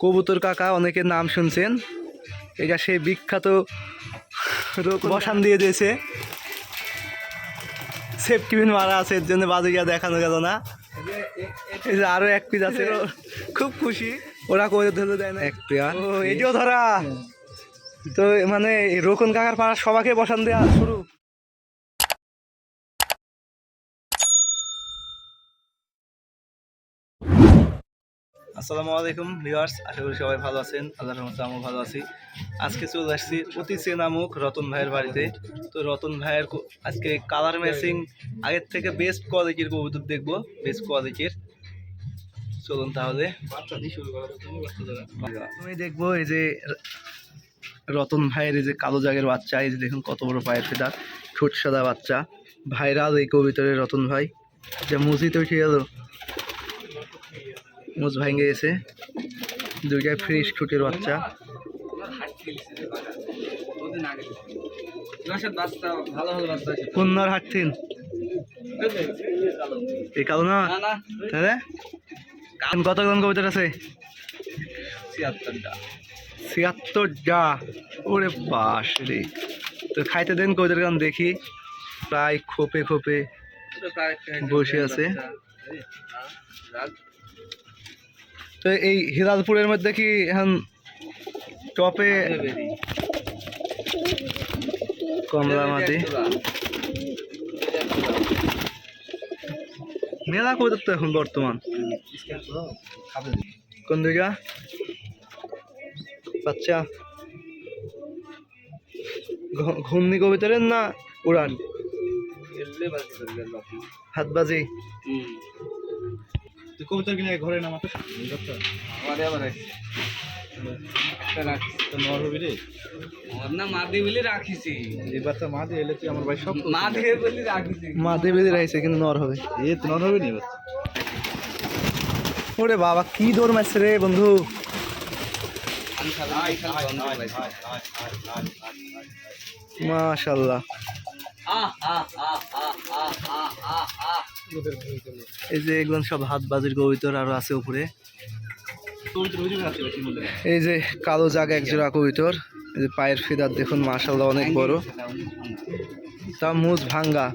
কবুতর কাকা অনেকের নাম শুনছেন। এটা সেই বিখ্যাত বসান দিয়ে দিয়েছে। সেফটি পিন মারা আছে এর জন্য বাজে বাজুকিয়া দেখানো গেল না। এই যে আরও এক পিস আছে খুব খুশি। ওরা করে ধরে দেয় না। এক পেয়ার। ও এটিও ধরা। তো মানে রোকন কাকার পাড়ার সবাইকে বসান দেওয়া শুরু আসসালামু আলাইকুম, ভিউয়ার্স, আশা করি সবাই ভালো আছেন। আল্লাহর রহমতে আমিও ভালো আছি। আজকে চলে আসছি অতি চেনামুখ রতন ভাইয়ের বাড়িতে। তো রতন ভাইয়ের আজকে কালার ম্যাচিং আগের থেকে বেস্ট কোয়ালিটির কবুতর দেখব বেস্ট কোয়ালিটির চলুন তাহলে। আমি দেখব এই যে রতন ভাইয়ের এই যে কালো জাগের বাচ্চা, এই যে দেখুন কত বড় পায়ের ফেদা, ঠোঁট সাদা বাচ্চা। ভাইরাল এই কবিতরের রতন ভাই। যা মুজিতে উঠে গেল। মুজ ভেঙে গেছে। দুইটাই ফ্রেশ ঠোঁটের বাচ্চা। বাচ্চা হাঁটছেন এই কালো না? তাহলে? এখন কত গ্রাম কবিতার আছে? ছিয়াত্তরটা। ছিয়াত্তরটা? ওরে বাস রে। তো খাইতে দেন কবিতার গান দেখি। প্রায় খোপে খোপে বসে আছে। তো এই হিলালপুরের মধ্যে কি এখন টপে কমলা মাটি মেলা কবিতার তো এখন বর্তমান? কোন দিকা? বাচ্চা ঘূর্ণি কবিতারের না উড়ান? হাতবাজি? কবিতার কিনে ঘরে নামা তো নর হবি রে? না মা দিয়ে বলে এবার মা দিয়ে এলে তুই আমার ভাই সব মা দিয়ে বলে রাখিছি। মা দেবে কিন্তু নর হবে। এ তো নর হবে নি ওরে বাবা কি দৌড় মারছে রে বন্ধু। মাশাল্লাহ। আহ, আহ, আহ, আহ, আহ, আহ, আহ, আহ। এই যে এগুলো সব হাত বাজির কবিতর আরও আছে উপরে। এই যে কালো জাগ এক জোড়া কবিতর। এই যে পায়ের ফিদার দেখুন মাশাল্লাহ অনেক বড়। তা মুজ ভাঙ্গা।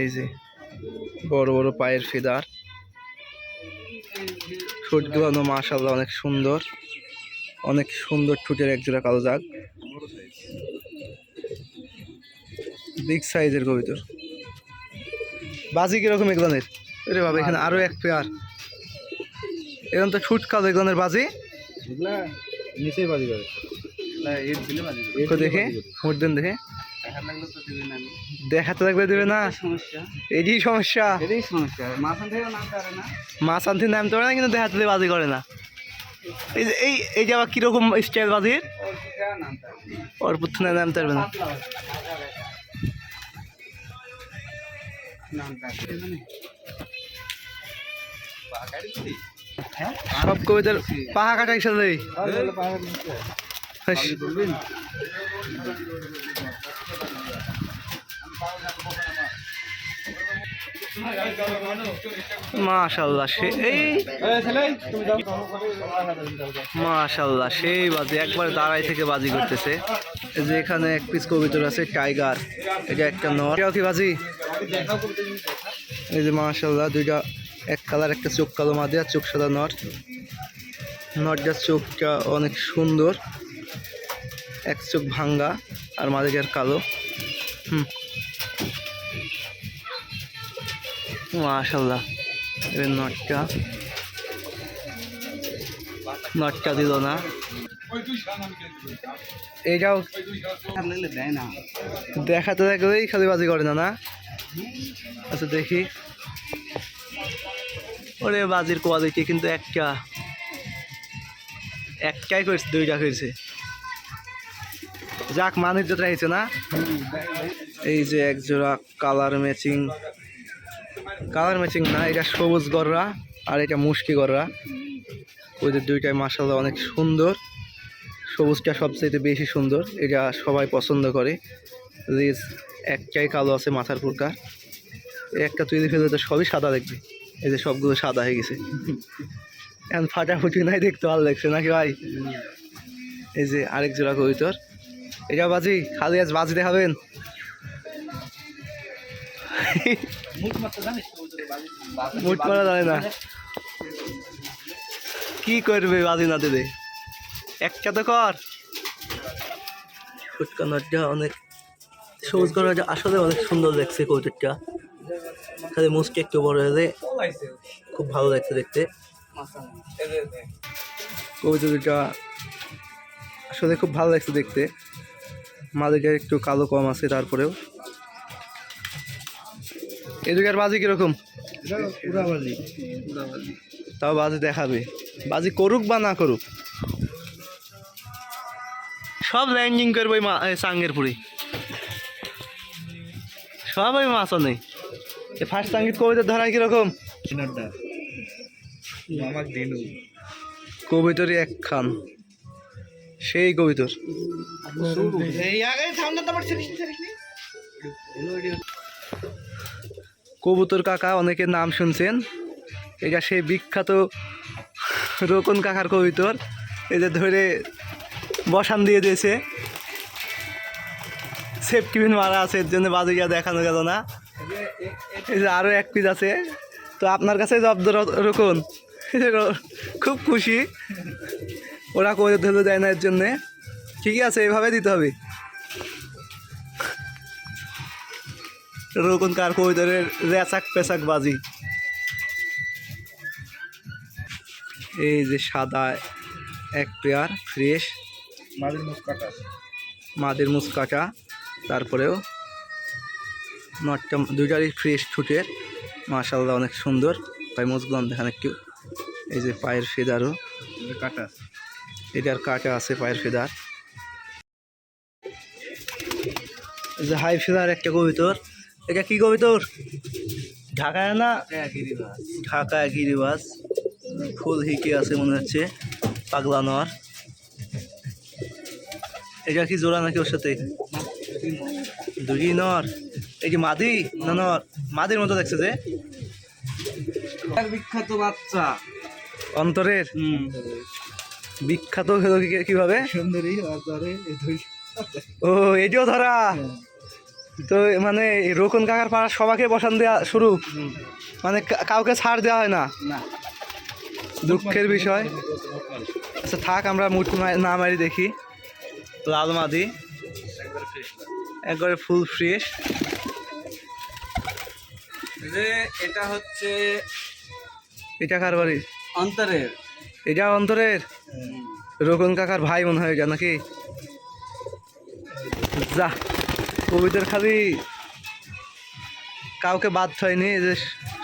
এই যে বড় বড় পায়ের ফিদার। ঠোঁটগুলো মাশাল্লাহ অনেক সুন্দর। অনেক সুন্দর ঠোঁটের এক জোড়া কালো জাগ। বিগ সাইজের কবিতর। বাজি কীরকম এগুলোনের আরে বাবা এখানে আরও এক পেয়ার এখানে তো ঠুট কাজ এগুলোনের বাজি। নিচেই বাজি করে এর দেখে? মুট দেন দেখে। দেখাতে থাকলে দেবে না। সমস্যা। এটি সমস্যা। এটাই থেকে নামতে পারে না। মাছ আনতে নামতে পারে না কিন্তু দেখাতে বাজি করে না। এই যে এই এই যে আবার কীরকম স্টাইল বাজির? পুত্থনে নামতে পারবে না। সব কবিতার পাহা কাটা একসাথে মাশাল্লাহ সেই বাজি একবার দাঁড়াই থেকে বাজি করতেছে। যে এখানে এক পিস কবিতর আছে টাইগার এটা একটা নর। কি বাজি? এই যে মাশাল্লাহ দুইটা এক কালার একটা চোখ কালো মাদি আর চোখ সাদা নট। নরটার চোখটা অনেক সুন্দর। এক চোখ ভাঙ্গা আর মাদিকার কালো। হুম। মাশাল্লাহ এবার নটটা। নটটা দিল না। না। দেখাতে থাকলেই খালি বাজি করে না না? আচ্ছা দেখি। ওরে বাজির কোয়ালিটি কিন্তু একটা। একটাই করেছে, দুইটা করেছে। যাক মানের যেটা হয়েছে না? এই যে এক জোড়া কালার ম্যাচিং কালার ম্যাচিং না, এটা সবুজ গররা আর এটা মুশকি গররা। ওদের দুইটাই মাসাল্লাহ অনেক সুন্দর। সবুজটা সবচেয়ে বেশি সুন্দর, এটা সবাই পছন্দ করে। রিস, একটাই কালো আছে মাথার এই একটা তুলে ফেলে তো সবই সাদা দেখবে। এই যে সবগুলো সাদা হয়ে গেছে। এখন ফাটাফুটি নাই দেখতে ভালো লাগছে নাকি ভাই? এই যে আরেক জোড়া কবিতর। এটা বাজি, খালি আজ বাজি দেখাবেন। মুট মারা না। কি করবে বাজি না দিলে? একটা তো কর। ফুটকা অনেক। সবুজ করাটা আসলে অনেক সুন্দর লাগছে কৌতুকটা খালি মুসকে একটু বড় হলে খুব ভালো লাগছে দেখতে। কবিতাটা আসলে খুব ভালো লাগছে দেখতে। মালিকের একটু কালো কম আছে তারপরেও। এদিকের বাজি কীরকম? তাও বাজি দেখাবে। বাজি করুক বা না করুক। সব ল্যান্ডিং করবে এই সাঙ্গের পুরি সব ওই মাছ নেই। ফার্স্ট সাঙ্গীত কবিতা ধরা কীরকম? কবিতরই এক খান। সেই কবিতর। কবুতর কাকা অনেকের নাম শুনছেন। এটা সেই বিখ্যাত রোকন কাকার কবিতর। এদের ধরে বসান দিয়ে দিয়েছে। সেফটি পিন মারা আছে এর জন্য বাজিয়া দেখানো গেল না। এই যে আরও এক পিস আছে। তো আপনার কাছে জব্দ র- রোকন। খুব খুশি। ওরা কবিতর ধরে দেয় না এর জন্যে। ঠিকই আছে এভাবে দিতে হবে। রোকন কার কবিতরের রেচাক পেশাক বাজি। এই যে সাদা এক পেয়ার ফ্রেশ মাঝের মুখ কাটা মাদের মুসকাটা। তারপরেও নটটা দুইটারই ফ্রেশ ছুটের মাশাল্লাহ অনেক সুন্দর। ভাই মুসগুলাম দেখান একটু। এই যে পায়ের ফেদারও। কাটা এটার কাটা আছে পায়ের ফেদার। এই যে হাই ফেদার একটা কবিতর এটা কি কবিতর ঢাকায় না? ঢাকা গিরিবাস। ফুল হিকে আছে মনে হচ্ছে। পাগলা নর। এটা কি জোড়া নাকি ওর সাথে? দুই নর। এই যে মাদি না নর মাদির মতো দেখছে যে। বিখ্যাত বাচ্চা। অন্তরের। বিখ্যাত কীভাবে? সুন্দরী ও এটিও ধরা। তো মানে রোকন কাকার পাড়া সবাইকে বসান দেওয়া শুরু। মানে কাউকে ছাড় দেওয়া হয় না। দুঃখের বিষয়। আচ্ছা থাক আমরা মুঠ মা- না মারি দেখি। লাল মাদি। একবারে ফুল ফ্রেশ। যে এটা হচ্ছে এটা কার বাড়ি? অন্তরের। এটা অন্তরের? রোকন কাকার ভাই মনে হয় এটা নাকি? যা কবিতার খালি কাউকে বাদ হয়নি যে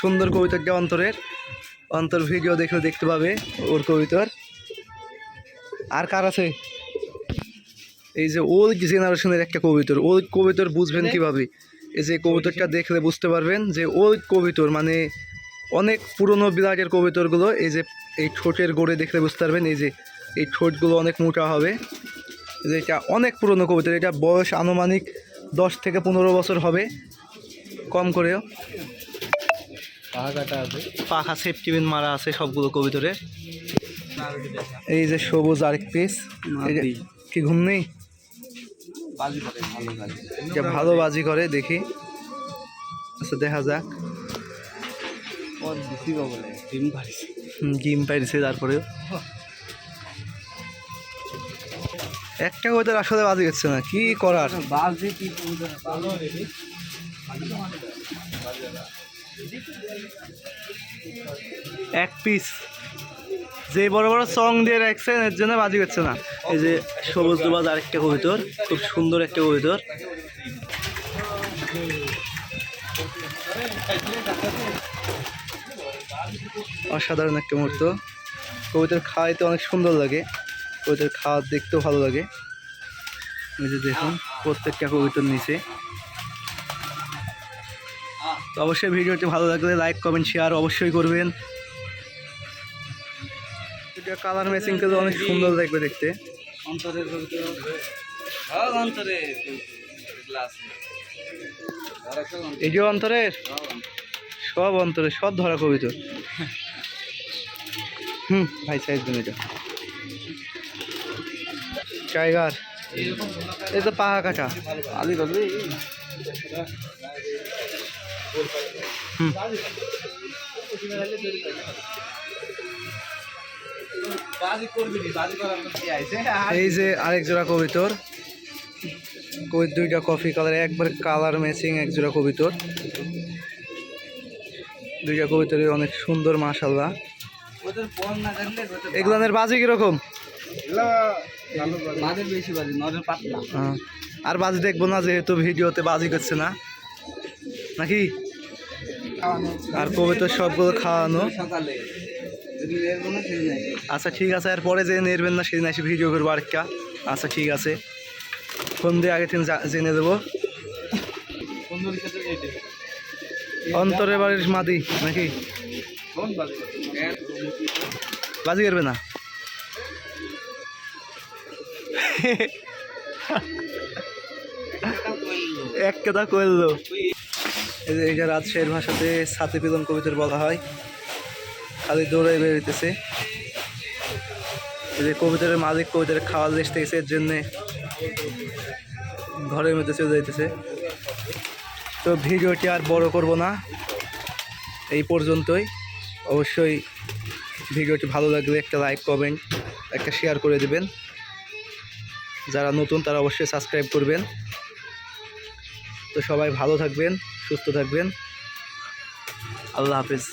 সুন্দর কবিতাটা অন্তরের। অন্তর ভিডিও দেখলে দেখতে পাবে ওর কবিতার। আর কার আছে? এই যে ওল্ড জেনারেশনের একটা কবিতর ওল্ড কবিতর বুঝবেন কীভাবে? এই যে কবিতরটা দেখলে বুঝতে পারবেন যে ওল্ড কবিতর মানে অনেক পুরনো বিরাটের কবিতরগুলো এই যে এই ঠোঁটের গোড়ে দেখলে বুঝতে পারবেন এই যে এই ঠোঁটগুলো অনেক মোটা হবে। এটা অনেক পুরনো কবিতর এটা বয়স আনুমানিক দশ থেকে পনেরো বছর হবে কম করেও। পাখা সেফটি পিন মারা আছে সবগুলো কবিতরে। এই যে সবুজ আরেক পিস কি ঘুম নেই? বাজি করে ভালো বাজি। ভালো বাজি করে দেখি। আচ্ছা দেখা যাক। ডিম পারিছি হুম, ডিম পাইছে তারপরেও একটা কবিতার আসলে বাজি হচ্ছে না কি করার? বাজি কি এক পিস যে বড় বড় সং দিয়ে রাখছেন এর জন্য বাজি হচ্ছে না। এই যে সবুজ দুবাজ আরেকটা কবিতর খুব সুন্দর একটা কবিতর। অসাধারণ একটা মুহূর্ত। কবিতার খাওয়াইতে অনেক সুন্দর লাগে কবিতার খাওয়া দেখতেও ভালো লাগে। এই যে দেখুন প্রত্যেকটা কবিতার নিচে। তো অবশ্যই ভিডিওটি ভালো লাগলে লাইক কমেন্ট শেয়ার অবশ্যই করবেন। এটা কালার ম্যাচিং করলে অনেক সুন্দর লাগবে দেখতে। অন্তরের হ্যাঁ অন্তরের গ্লাস এটিও অন্তরের সব অন্তরের সব ধরা কবিতর হুম ভাই সাইজ দিন এটা টাইগার এই তো পাহা কাটা। হুম। এই যে আরেক জোড়া কবিতর। দুইটা কফি কালার একবার কালার ম্যাচিং এক জোড়া কবিতর। দুইটা কবিতরই অনেক সুন্দর মাশাল্লাহ জানলে এগুলানের বাজি কীরকম? হ্যাঁ। আর বাজি দেখব না যেহেতু ভিডিওতে বাজি করছে না। নাকি? আর কবিতর সবগুলো খাওয়ানো। আচ্ছা ঠিক আছে আর পরে যে নেবেন না সেদিন এসে ভিডিও করব আরেকটা। আচ্ছা ঠিক আছে। ফোন দিয়ে আগে জেনে দেবো? অন্তরের বাড়ির মাদি, নাকি? বাজে করবে না? এক কথা করল এই যে রাজশাহীর ভাষাতে সাথে পিলন কবিতার বলা হয়। খালি দৌড়াই এই যে কবিতরের মালিক কবিতরের খাওয়ার লিস্ট থেকে এর জন্যে ঘরের মধ্যে চলে যাইতেছে। তো ভিডিওটি আর বড় করব না, এই পর্যন্তই। অবশ্যই ভিডিওটি ভালো লাগলে একটা লাইক, কমেন্ট, একটা শেয়ার করে দেবেন। যারা নতুন, তারা অবশ্যই সাবস্ক্রাইব করবেন। তো সবাই ভালো থাকবেন, সুস্থ থাকবেন। আল্লাহ হাফিজ।